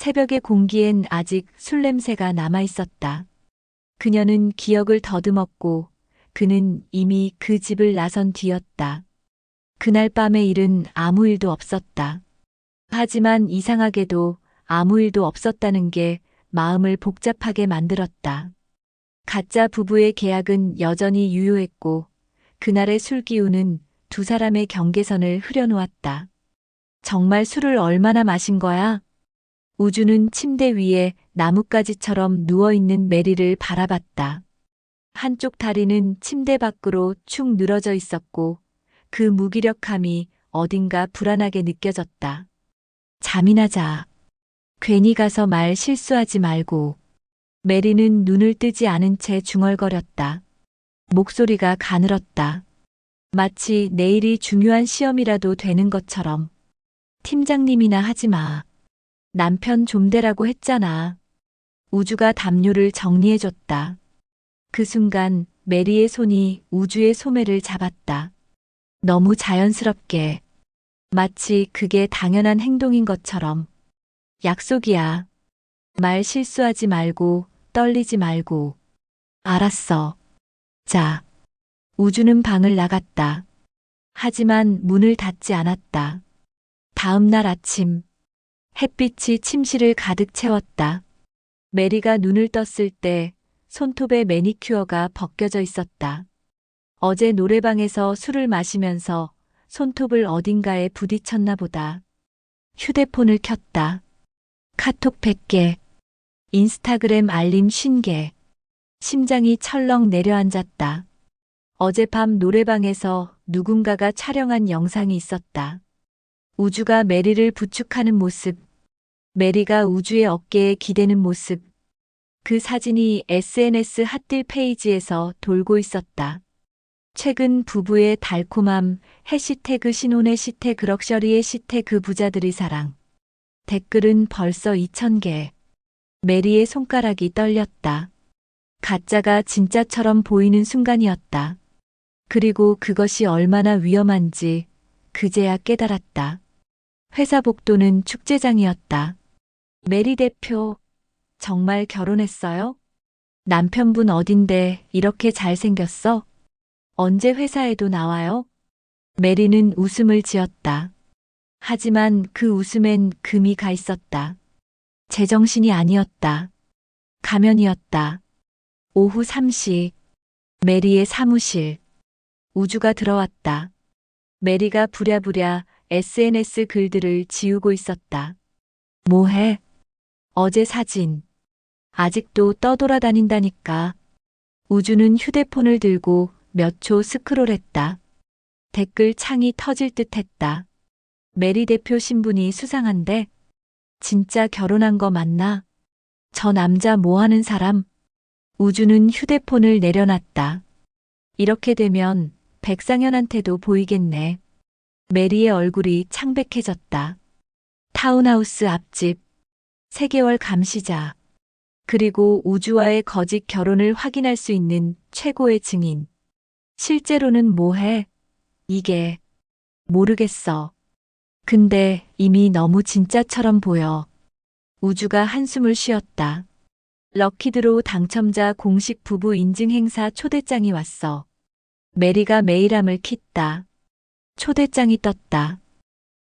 새벽의 공기엔 아직 술 냄새가 남아 있었다. 그녀는 기억을 더듬었고 그는 이미 그 집을 나선 뒤였다. 그날 밤의 일은 아무 일도 없었다. 하지만 이상하게도 아무 일도 없었다는 게 마음을 복잡하게 만들었다. 가짜 부부의 계약은 여전히 유효했고 그날의 술 기운은 두 사람의 경계선을 흐려놓았다. 정말 술을 얼마나 마신 거야? 우주는 침대 위에 나뭇가지처럼 누워있는 메리를 바라봤다. 한쪽 다리는 침대 밖으로 축 늘어져 있었고 그 무기력함이 어딘가 불안하게 느껴졌다. 잠이나 자. 괜히 가서 말 실수하지 말고. 메리는 눈을 뜨지 않은 채 중얼거렸다. 목소리가 가늘었다. 마치 내일이 중요한 시험이라도 되는 것처럼. 팀장님이나 하지 마. 남편 좀 되라고 했잖아. 우주가 담요를 정리해줬다. 그 순간 메리의 손이 우주의 소매를 잡았다. 너무 자연스럽게. 마치 그게 당연한 행동인 것처럼. 약속이야. 말 실수하지 말고, 떨리지 말고. 알았어. 자. 우주는 방을 나갔다. 하지만 문을 닫지 않았다. 다음 날 아침, 햇빛이 침실을 가득 채웠다. 메리가 눈을 떴을 때 손톱에 매니큐어가 벗겨져 있었다. 어제 노래방에서 술을 마시면서 손톱을 어딘가에 부딪혔나 보다. 휴대폰을 켰다. 카톡 100개, 인스타그램 알림 50개. 심장이 철렁 내려앉았다. 어젯밤 노래방에서 누군가가 촬영한 영상이 있었다. 우주가 메리를 부축하는 모습, 메리가 우주의 어깨에 기대는 모습. 그 사진이 SNS 핫딜 페이지에서 돌고 있었다. 최근 부부의 달콤함, 해시태그 신혼 해시태그 럭셔리 해시태그 부자들의 사랑. 댓글은 벌써 2,000개. 메리의 손가락이 떨렸다. 가짜가 진짜처럼 보이는 순간이었다. 그리고 그것이 얼마나 위험한지 그제야 깨달았다. 회사 복도는 축제장이었다. 메리 대표, 정말 결혼했어요? 남편분 어딘데 이렇게 잘생겼어? 언제 회사에도 나와요? 메리는 웃음을 지었다. 하지만 그 웃음엔 금이 가 있었다. 제정신이 아니었다. 가면이었다. 오후 3시, 메리의 사무실. 우주가 들어왔다. 메리가 부랴부랴 SNS 글들을 지우고 있었다. 뭐해? 어제 사진. 아직도 떠돌아다닌다니까. 우주는 휴대폰을 들고 몇 초 스크롤했다. 댓글 창이 터질 듯 했다. 메리 대표 신분이 수상한데? 진짜 결혼한 거 맞나? 저 남자 뭐 하는 사람? 우주는 휴대폰을 내려놨다. 이렇게 되면 백상현한테도 보이겠네. 메리의 얼굴이 창백해졌다. 타운하우스 앞집. 3개월 감시자. 그리고 우주와의 거짓 결혼을 확인할 수 있는 최고의 증인. 실제로는 뭐해? 이게. 모르겠어. 근데 이미 너무 진짜처럼 보여. 우주가 한숨을 쉬었다. 럭키드로우 당첨자 공식 부부 인증 행사 초대장이 왔어. 메리가 메일함을 켰다. 초대장이 떴다.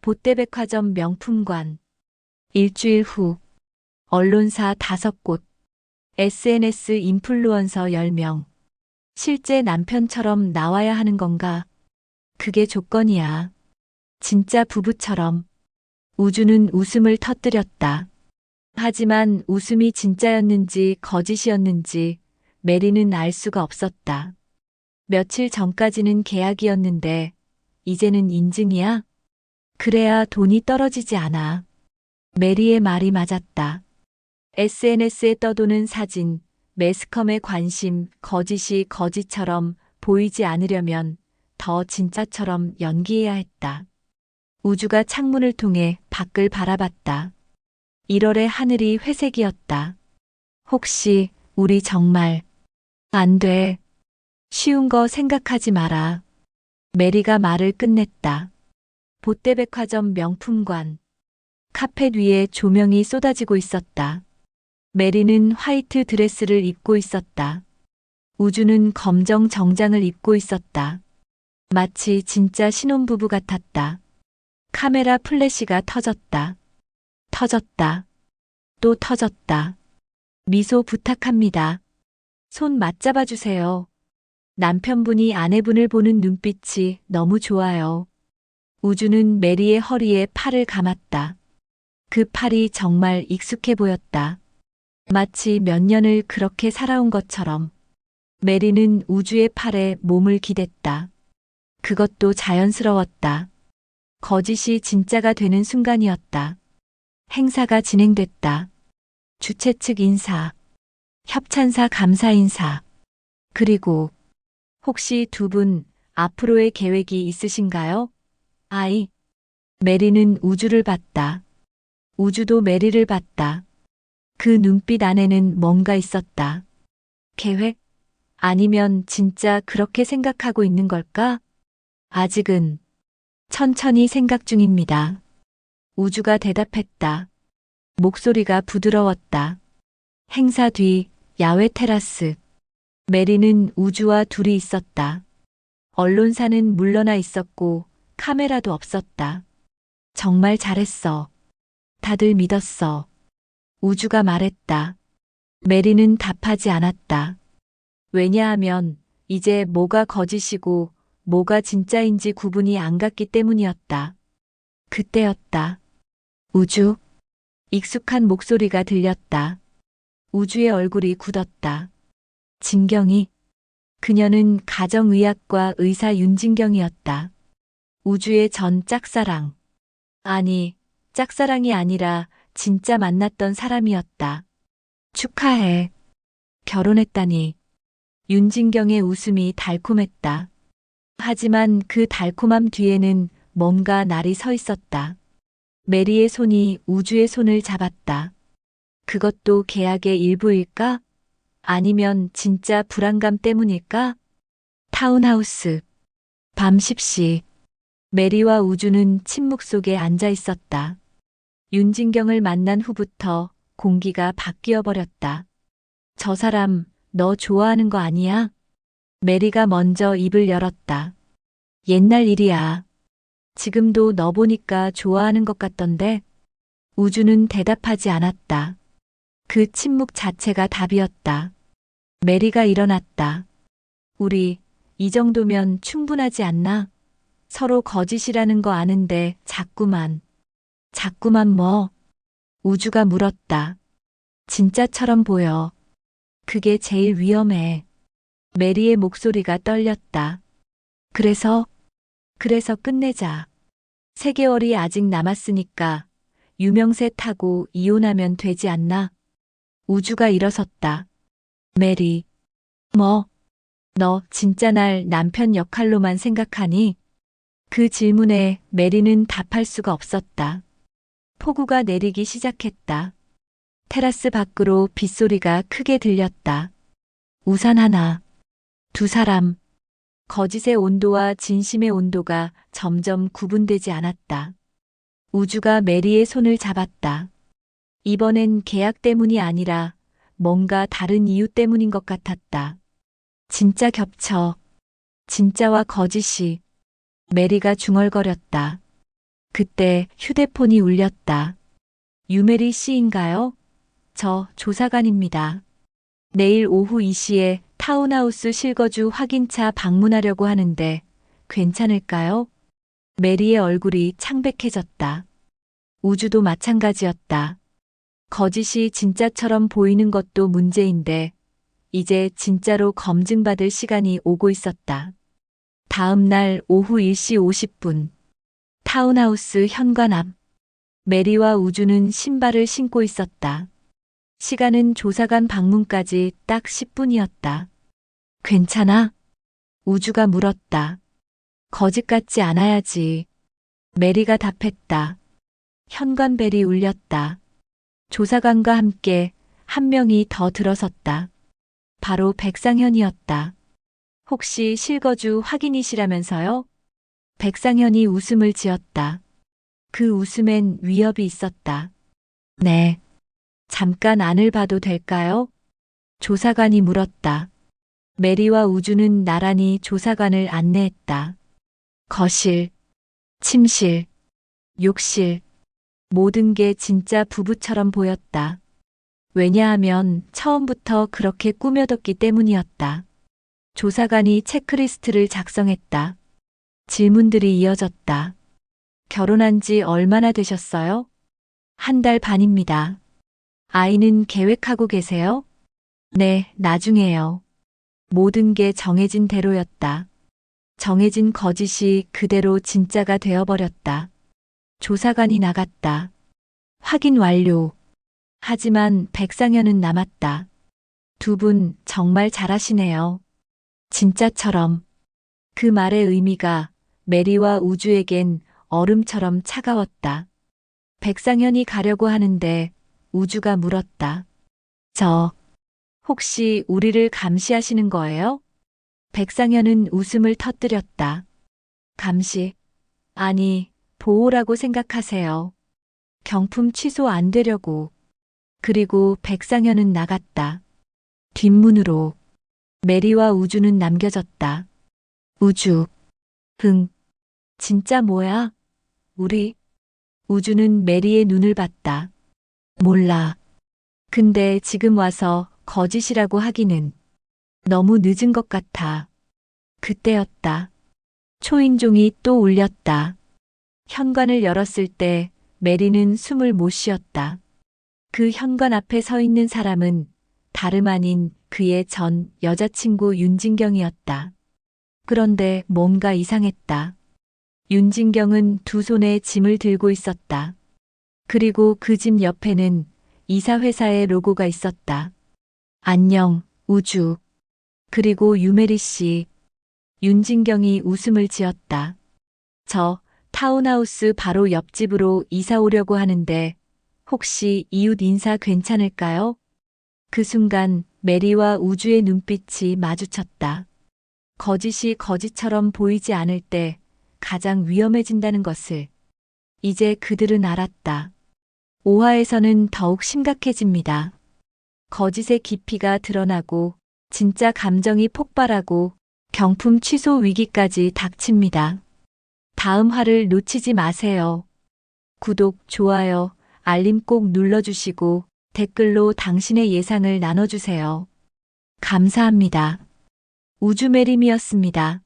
보떼백화점 명품관. 일주일 후. 언론사 다섯 곳. SNS 인플루언서 10명. 실제 남편처럼 나와야 하는 건가? 그게 조건이야. 진짜 부부처럼. 우주는 웃음을 터뜨렸다. 하지만 웃음이 진짜였는지 거짓이었는지 메리는 알 수가 없었다. 며칠 전까지는 계약이었는데 이제는 인증이야? 그래야 돈이 떨어지지 않아. 메리의 말이 맞았다. SNS에 떠도는 사진, 매스컴의 관심, 거짓이 거짓처럼 보이지 않으려면 더 진짜처럼 연기해야 했다. 우주가 창문을 통해 밖을 바라봤다. 1월의 하늘이 회색이었다. 혹시 우리 정말 안 돼. 쉬운 거 생각하지 마라. 메리가 말을 끝냈다. 보떼백화점 명품관. 카펫 위에 조명이 쏟아지고 있었다. 메리는 화이트 드레스를 입고 있었다. 우주는 검정 정장을 입고 있었다. 마치 진짜 신혼부부 같았다. 카메라 플래시가 터졌다. 터졌다. 또 터졌다. 미소 부탁합니다. 손 맞잡아 주세요. 남편분이 아내분을 보는 눈빛이 너무 좋아요. 우주는 메리의 허리에 팔을 감았다. 그 팔이 정말 익숙해 보였다. 마치 몇 년을 그렇게 살아온 것처럼. 메리는 우주의 팔에 몸을 기댔다. 그것도 자연스러웠다. 거짓이 진짜가 되는 순간이었다. 행사가 진행됐다. 주최 측 인사, 협찬사 감사 인사, 그리고 혹시 두 분 앞으로의 계획이 있으신가요? 아이. 메리는 우주를 봤다. 우주도 메리를 봤다. 그 눈빛 안에는 뭔가 있었다. 계획? 아니면 진짜 그렇게 생각하고 있는 걸까? 아직은 천천히 생각 중입니다. 우주가 대답했다. 목소리가 부드러웠다. 행사 뒤 야외 테라스. 메리는 우주와 둘이 있었다. 언론사는 물러나 있었고 카메라도 없었다. 정말 잘했어. 다들 믿었어. 우주가 말했다. 메리는 답하지 않았다. 왜냐하면 이제 뭐가 거짓이고 뭐가 진짜인지 구분이 안 갔기 때문이었다. 그때였다. 우주. 익숙한 목소리가 들렸다. 우주의 얼굴이 굳었다. 진경이. 그녀는 가정의학과 의사 윤진경이었다. 우주의 전 짝사랑. 아니, 짝사랑이 아니라 진짜 만났던 사람이었다. 축하해. 결혼했다니. 윤진경의 웃음이 달콤했다. 하지만 그 달콤함 뒤에는 뭔가 날이 서 있었다. 메리의 손이 우주의 손을 잡았다. 그것도 계약의 일부일까? 아니면 진짜 불안감 때문일까? 타운하우스. 밤 10시. 메리와 우주는 침묵 속에 앉아 있었다. 윤진경을 만난 후부터 공기가 바뀌어 버렸다. 저 사람, 너 좋아하는 거 아니야? 메리가 먼저 입을 열었다. 옛날 일이야. 지금도 너 보니까 좋아하는 것 같던데? 우주는 대답하지 않았다. 그 침묵 자체가 답이었다. 메리가 일어났다. 우리, 이 정도면 충분하지 않나? 서로 거짓이라는 거 아는데 자꾸만. 자꾸만 뭐? 우주가 물었다. 진짜처럼 보여. 그게 제일 위험해. 메리의 목소리가 떨렸다. 그래서, 그래서 끝내자. 세 개월이 아직 남았으니까 유명세 타고 이혼하면 되지 않나? 우주가 일어섰다. 메리. 뭐? 너 진짜 날 남편 역할로만 생각하니? 그 질문에 메리는 답할 수가 없었다. 폭우가 내리기 시작했다. 테라스 밖으로 빗소리가 크게 들렸다. 우산 하나. 두 사람. 거짓의 온도와 진심의 온도가 점점 구분되지 않았다. 우주가 메리의 손을 잡았다. 이번엔 계약 때문이 아니라 뭔가 다른 이유 때문인 것 같았다. 진짜 겹쳐. 진짜와 거짓이. 메리가 중얼거렸다. 그때 휴대폰이 울렸다. 유메리 씨인가요? 저 조사관입니다. 내일 오후 2시에 타운하우스 실거주 확인차 방문하려고 하는데 괜찮을까요? 메리의 얼굴이 창백해졌다. 우주도 마찬가지였다. 거짓이 진짜처럼 보이는 것도 문제인데 이제 진짜로 검증받을 시간이 오고 있었다. 다음 날 오후 1시 50분 타운하우스 현관 앞 메리와 우주는 신발을 신고 있었다. 시간은 조사관 방문까지 딱 10분이었다. 괜찮아? 우주가 물었다. 거짓 같지 않아야지. 메리가 답했다. 현관벨이 울렸다. 조사관과 함께 한 명이 더 들어섰다. 바로 백상현이었다. 혹시 실거주 확인이시라면서요? 백상현이 웃음을 지었다. 그 웃음엔 위협이 있었다. 네. 잠깐 안을 봐도 될까요? 조사관이 물었다. 메리와 우주는 나란히 조사관을 안내했다. 거실, 침실, 욕실, 모든 게 진짜 부부처럼 보였다. 왜냐하면 처음부터 그렇게 꾸며뒀기 때문이었다. 조사관이 체크리스트를 작성했다. 질문들이 이어졌다. 결혼한 지 얼마나 되셨어요? 한 달 반입니다. 아이는 계획하고 계세요? 네, 나중에요. 모든 게 정해진 대로였다. 정해진 거짓이 그대로 진짜가 되어버렸다. 조사관이 나갔다. 확인 완료. 하지만 백상현은 남았다. 두 분 정말 잘하시네요. 진짜처럼. 그 말의 의미가 메리와 우주에겐 얼음처럼 차가웠다. 백상현이 가려고 하는데 우주가 물었다. 저, 혹시 우리를 감시하시는 거예요? 백상현은 웃음을 터뜨렸다. 감시? 아니, 보호라고 생각하세요. 경품 취소 안 되려고. 그리고 백상현은 나갔다. 뒷문으로. 메리와 우주는 남겨졌다. 우주. 흥. 진짜 뭐야? 우리. 우주는 메리의 눈을 봤다. 몰라. 근데 지금 와서 거짓이라고 하기는 너무 늦은 것 같아. 그때였다. 초인종이 또 울렸다. 현관을 열었을 때 메리는 숨을 못 쉬었다. 그 현관 앞에 서 있는 사람은 다름 아닌 그의 전 여자친구 윤진경이었다. 그런데 뭔가 이상했다. 윤진경은 두 손에 짐을 들고 있었다. 그리고 그 짐 옆에는 이사회사의 로고가 있었다. 안녕, 우주. 그리고 유메리 씨. 윤진경이 웃음을 지었다. 저 타운하우스 바로 옆집으로 이사 오려고 하는데 혹시 이웃 인사 괜찮을까요? 그 순간 메리와 우주의 눈빛이 마주쳤다. 거짓이 거짓처럼 보이지 않을 때 가장 위험해진다는 것을 이제 그들은 알았다. 오화에서는 더욱 심각해집니다. 거짓의 깊이가 드러나고 진짜 감정이 폭발하고 경품 취소 위기까지 닥칩니다. 다음 화를 놓치지 마세요. 구독, 좋아요, 알림 꼭 눌러주시고 댓글로 당신의 예상을 나눠주세요. 감사합니다. 우주메림이었습니다.